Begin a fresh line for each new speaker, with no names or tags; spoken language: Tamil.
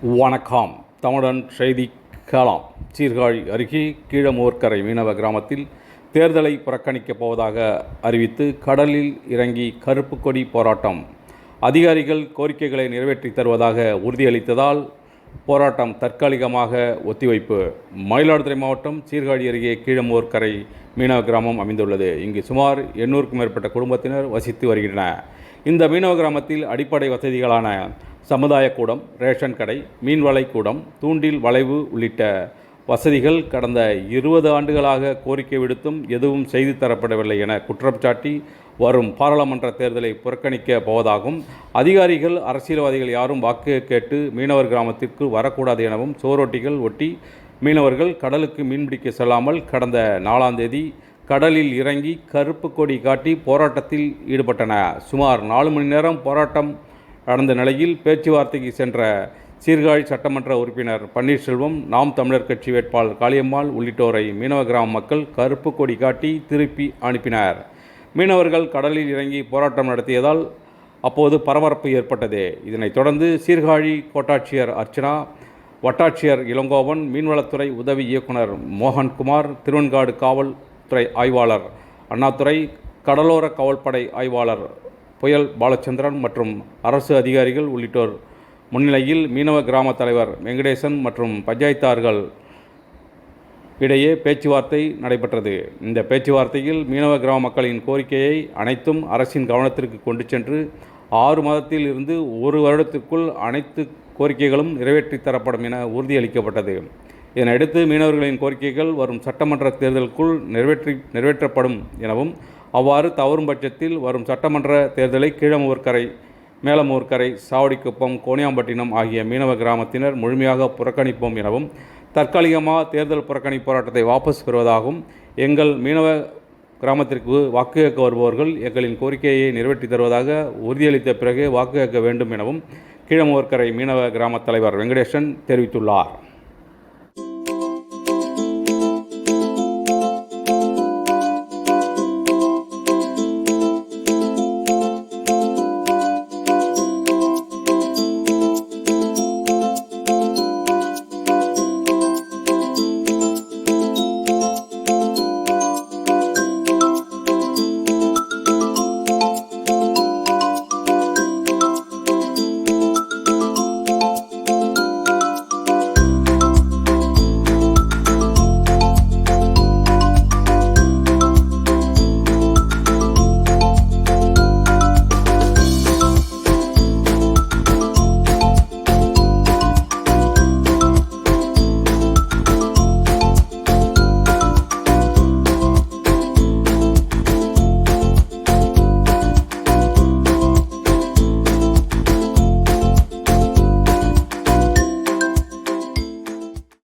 வணக்கம். தமிழன் செய்தி கலாம். சீர்காழி அருகே கீழமோர்க்கரை மீனவ கிராமத்தில் தேர்தலை புறக்கணிக்கப் போவதாக அறிவித்து கடலில் இறங்கி கருப்பு கொடி போராட்டம். அதிகாரிகள் கோரிக்கைகளை நிறைவேற்றி தருவதாக உறுதியளித்ததால் போராட்டம் தற்காலிகமாக ஒத்திவைப்பு. மயிலாடுதுறை மாவட்டம் சீர்காழி அருகே கீழமோர்க்கரை மீனவ கிராமம் அமைந்துள்ளது. இங்கு சுமார் எண்ணூறுக்கும் மேற்பட்ட குடும்பத்தினர் வசித்து வருகின்றனர். இந்த மீனவ கிராமத்தில் அடிப்படை வசதிகளான சமுதாய கூடம் ரேஷன் கடை மீன்வளை கூடம் தூண்டில் வளைவு உள்ளிட்ட வசதிகள் கடந்த இருபது ஆண்டுகளாக கோரிக்கை விடுத்தும் எதுவும் செய்து தரப்படவில்லை என குற்றம் சாட்டி வரும் பாராளுமன்ற தேர்தலை புறக்கணிக்க போவதாகவும் அதிகாரிகள் அரசியல்வாதிகள் யாரும் வாக்கு கேட்டு மீனவர் கிராமத்திற்கு வரக்கூடாது எனவும் சோரொட்டிகள் ஒட்டி மீனவர்கள் கடலுக்கு மீன்பிடிக்க செல்லாமல் கடந்த நாலாம் தேதி கடலில் இறங்கி கருப்பு கொடி காட்டி போராட்டத்தில் ஈடுபட்டனர் சுமார் நாலு மணி நேரம் போராட்டம் நடந்த நிலையில் பேச்சுவார்த்தைக்கு சென்ற சீர்காழி சட்டமன்ற உறுப்பினர் பன்னீர்செல்வம் நாம் தமிழர் கட்சி வேட்பாளர் காளியம்மாள் உள்ளிட்டோரை மீனவ கிராம மக்கள் கருப்பு கொடி காட்டி திருப்பி அனுப்பினர். மீனவர்கள் கடலில் இறங்கி போராட்டம் நடத்தியதால் அப்போது பரபரப்பு ஏற்பட்டது. இதனைத் தொடர்ந்து சீர்காழி கோட்டாட்சியர் அர்ச்சனா வட்டாட்சியர் இளங்கோவன் மீன்வளத்துறை உதவி இயக்குனர் மோகன்குமார் திருவெண்காடு காவல்துறை ஆய்வாளர் அண்ணாதுரை கடலோர காவல்படை ஆய்வாளர் புயல் பாலச்சந்திரன் மற்றும் அரசு அதிகாரிகள் உள்ளிட்டோர். முன்னிலையில் மீனவ கிராம தலைவர் வெங்கடேசன் மற்றும் பஞ்சாயத்தார்கள் இடையே பேச்சுவார்த்தை நடைபெற்றது. இந்த பேச்சுவார்த்தையில் மீனவ கிராம மக்களின் கோரிக்கையை அனைத்தும் அரசின் கவனத்திற்கு கொண்டு சென்று ஆறு மாதத்தில் இருந்து ஒரு வருடத்திற்குள் அனைத்து கோரிக்கைகளும் நிறைவேற்றித் தரப்படும் என உறுதியளிக்கப்பட்டது. இதனையடுத்து மீனவர்களின் கோரிக்கைகள் வரும் சட்டமன்ற தேர்தலுக்குள் நிறைவேற்றி நிறைவேற்றப்படும் எனவும் அவ்வாறு தவறும் பட்சத்தில் வரும் சட்டமன்ற தேர்தலை கீழமூர்கரை மேலமூர்கரை சாவடிக்குப்பம் கோணியாம்பட்டினம் ஆகிய மீனவ கிராமத்தினர் முழுமையாக புறக்கணிப்போம் எனவும் தற்காலிகமாக தேர்தல் புறக்கணிப்பு போராட்டத்தை வாபஸ் பெறுவதாகவும் எங்கள் மீனவ கிராமத்திற்கு வாக்கு கேட்க வருபவர்கள் எங்களின் கோரிக்கையை நிறைவேற்றி தருவதாக உறுதியளித்த பிறகு வாக்கு கேட்க வேண்டும் எனவும் கீழமோர்கரை மீனவ கிராமத் தலைவர் வெங்கடேசன் தெரிவித்துள்ளார்.